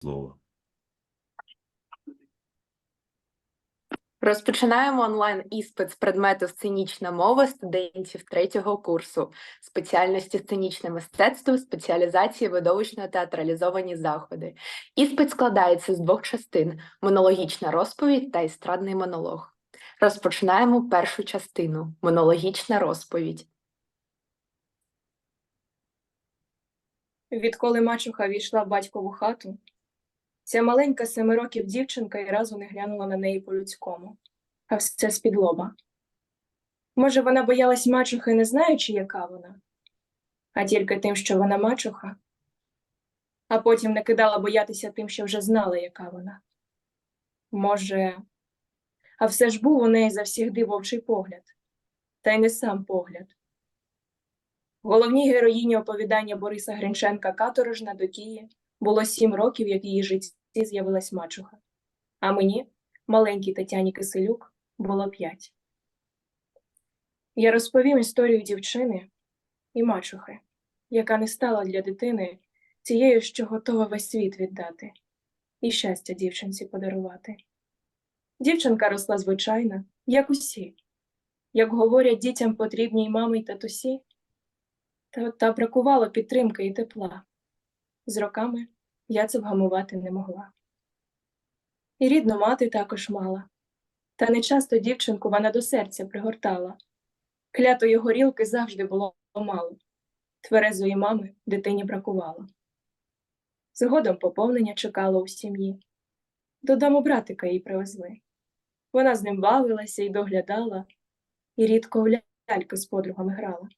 слово. Розпочинаємо онлайн іспит з предмету сценічна мова студентів третього курсу спеціальності сценічне мистецтво, спеціалізації видовищно театралізовані заходи. Іспит складається з двох частин: монологічна розповідь та естрадний монолог. Розпочинаємо першу частину монологічна розповідь. Відколи мачуха війшла в батькову хату, ця маленька семи років дівчинка і разу не глянула на неї по-людському, а все з-під лоба. Може, вона боялась мачухи, не знаючи, яка вона, а тільки тим, що вона мачуха, а потім не кидала боятися тим, що вже знала, яка вона. Може, а все ж був у неї завсігди вовчий погляд, та й не сам погляд. Головній героїні оповідання Бориса Гринченка Каторожна до Кії було сім років, як її житті з'явилась мачуха. А мені, маленькій Тетяні Киселюк, було п'ять. Я розповім історію дівчини і мачухи, яка не стала для дитини цією, що готова весь світ віддати, і щастя дівчинці подарувати. Дівчинка росла звичайна, як усі, як говорять дітям потрібні й мами й татусі, та, та бракувало підтримки і тепла. З роками я це вгамувати не могла. І рідну мати також мала, та не часто дівчинку вона до серця пригортала. Клятої горілки завжди було мало, тверезої мами дитині бракувало. Згодом поповнення чекало у сім'ї. Додому братика їй привезли. Вона з ним бавилася і доглядала, і рідко в ляльки з подругами грала.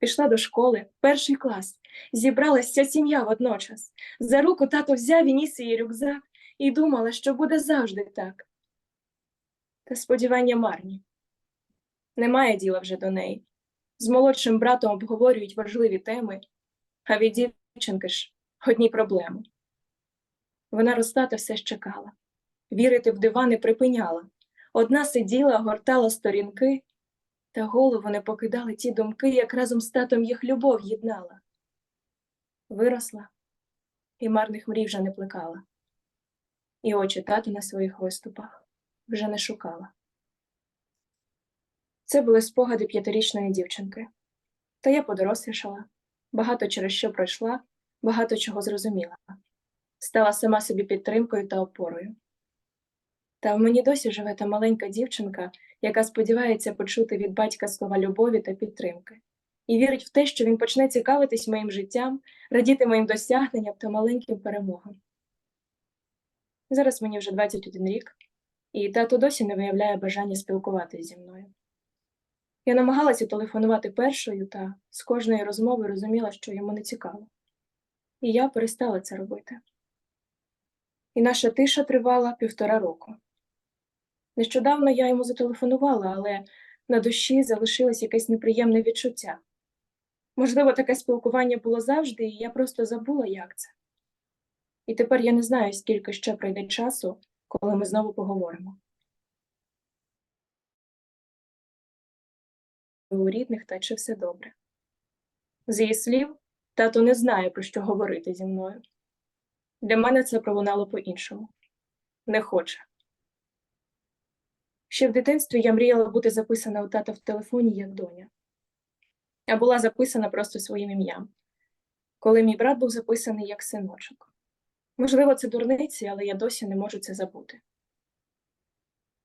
Пішла до школи, перший клас, зібралась вся сім'я водночас. За руку тато взяв і ніс її рюкзак і думала, що буде завжди так. Та сподівання марні. Немає діла вже до неї. З молодшим братом обговорюють важливі теми, а від дівчинки ж одні проблеми. Вона розтата все ж чекала, вірити в дива не припиняла. Одна сиділа, гортала сторінки, та голову не покидали ті думки, як разом з татом їх любов єднала. Виросла і марних мрій вже не плекала, і очі тата на своїх виступах вже не шукала. Це були спогади п'ятирічної дівчинки. Та я подорослішала, багато через що пройшла, багато чого зрозуміла, стала сама собі підтримкою та опорою. Та в мені досі живе та маленька дівчинка, яка сподівається почути від батька слова любові та підтримки, і вірить в те, що він почне цікавитись моїм життям, радіти моїм досягненням та маленьким перемогам. Зараз мені вже 21 рік, і тато досі не виявляє бажання спілкуватися зі мною. Я намагалася телефонувати першою, та з кожної розмови розуміла, що йому не цікаво. І я перестала це робити. І наша тиша тривала півтора року. Нещодавно я йому зателефонувала, але на душі залишилось якесь неприємне відчуття. Можливо, таке спілкування було завжди, і я просто забула, як це. І тепер я не знаю, скільки ще пройде часу, коли ми знову поговоримо. У рідних та чи все добре. З її слів, тато не знає, про що говорити зі мною. Для мене це пролунало по-іншому. Не хоче. Ще в дитинстві я мріяла бути записана у тата в телефоні як доня, а була записана просто своїм ім'ям, коли мій брат був записаний як синочок. Можливо, це дурниці, але я досі не можу це забути.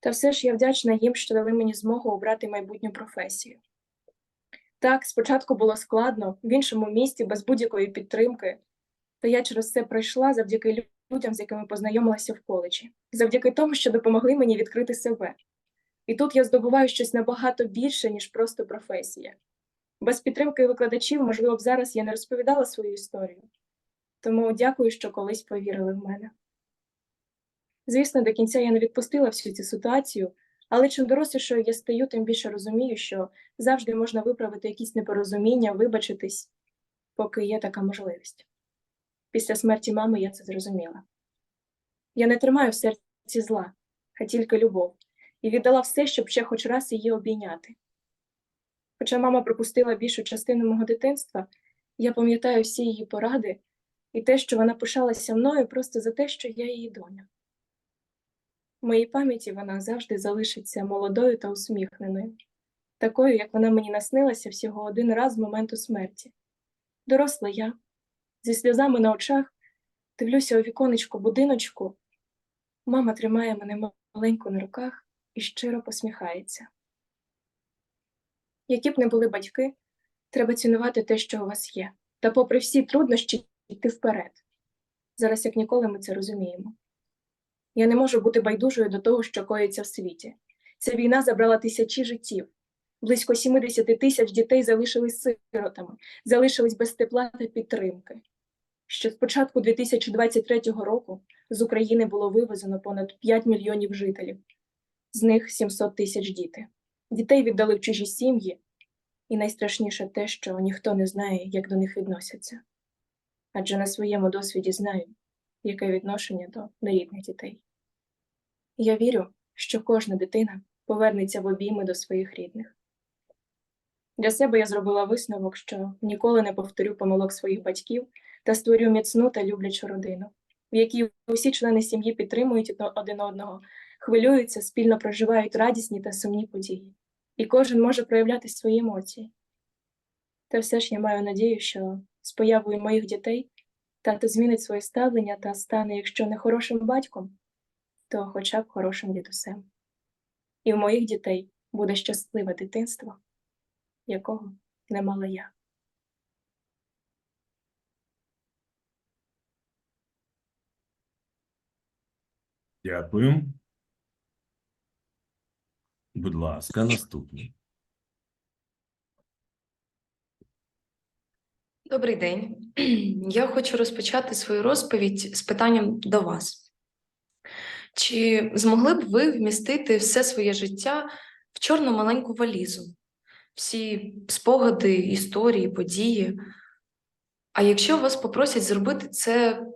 Та все ж я вдячна їм, що дали мені змогу обрати майбутню професію. Так, спочатку було складно, в іншому місті, без будь-якої підтримки, та я через це пройшла завдяки людям, з якими познайомилася в коледжі, завдяки тому, що допомогли мені відкрити себе. І тут я здобуваю щось набагато більше, ніж просто професія. Без підтримки викладачів, можливо, б зараз я не розповідала свою історію. Тому дякую, що колись повірили в мене. Звісно, до кінця я не відпустила всю цю ситуацію, але чим дорослішою я стаю, тим більше розумію, що завжди можна виправити якісь непорозуміння, вибачитись, поки є така можливість. Після смерті мами я це зрозуміла. Я не тримаю в серці зла, а тільки любов, і віддала все, щоб ще хоч раз її обійняти. Хоча мама пропустила більшу частину мого дитинства, я пам'ятаю всі її поради і те, що вона пишалася мною просто за те, що я її доня. В моїй пам'яті вона завжди залишиться молодою та усміхненою, такою, як вона мені наснилася всього один раз з моменту смерті. Доросла я, зі сльозами на очах, дивлюся у віконечко будиночку. Мама тримає мене маленько на руках і щиро посміхається. Які б не були батьки, треба цінувати те, що у вас є, та, попри всі труднощі, йти вперед. Зараз, як ніколи, ми це розуміємо. Я не можу бути байдужою до того, що коїться в світі. Ця війна забрала тисячі життів. Близько 70 тисяч дітей залишились сиротами, залишились без тепла та підтримки. Ще з початку 2023 року з України було вивезено понад 5 мільйонів жителів, з них 700 тисяч діти. Дітей віддали в чужі сім'ї, і найстрашніше те, що ніхто не знає, як до них відносяться. Адже на своєму досвіді знаю, яке відношення до нерідних дітей. Я вірю, що кожна дитина повернеться в обійми до своїх рідних. Для себе я зробила висновок, що ніколи не повторю помилок своїх батьків та створю міцну та люблячу родину, в якій усі члени сім'ї підтримують один одного, хвилюються, спільно проживають радісні та сумні події, і кожен може проявляти свої емоції. Та все ж я маю надію, що з появою моїх дітей тато змінить своє ставлення та стане, якщо не хорошим батьком, то хоча б хорошим дідусем. І в моїх дітей буде щасливе дитинство, якого не мала я. Дякую. Будь ласка, наступний. Добрий день. Я хочу розпочати свою розповідь з питанням до вас. Чи змогли б ви вмістити все своє життя в чорну маленьку валізу? Всі спогади, історії, події. А якщо вас попросять зробити це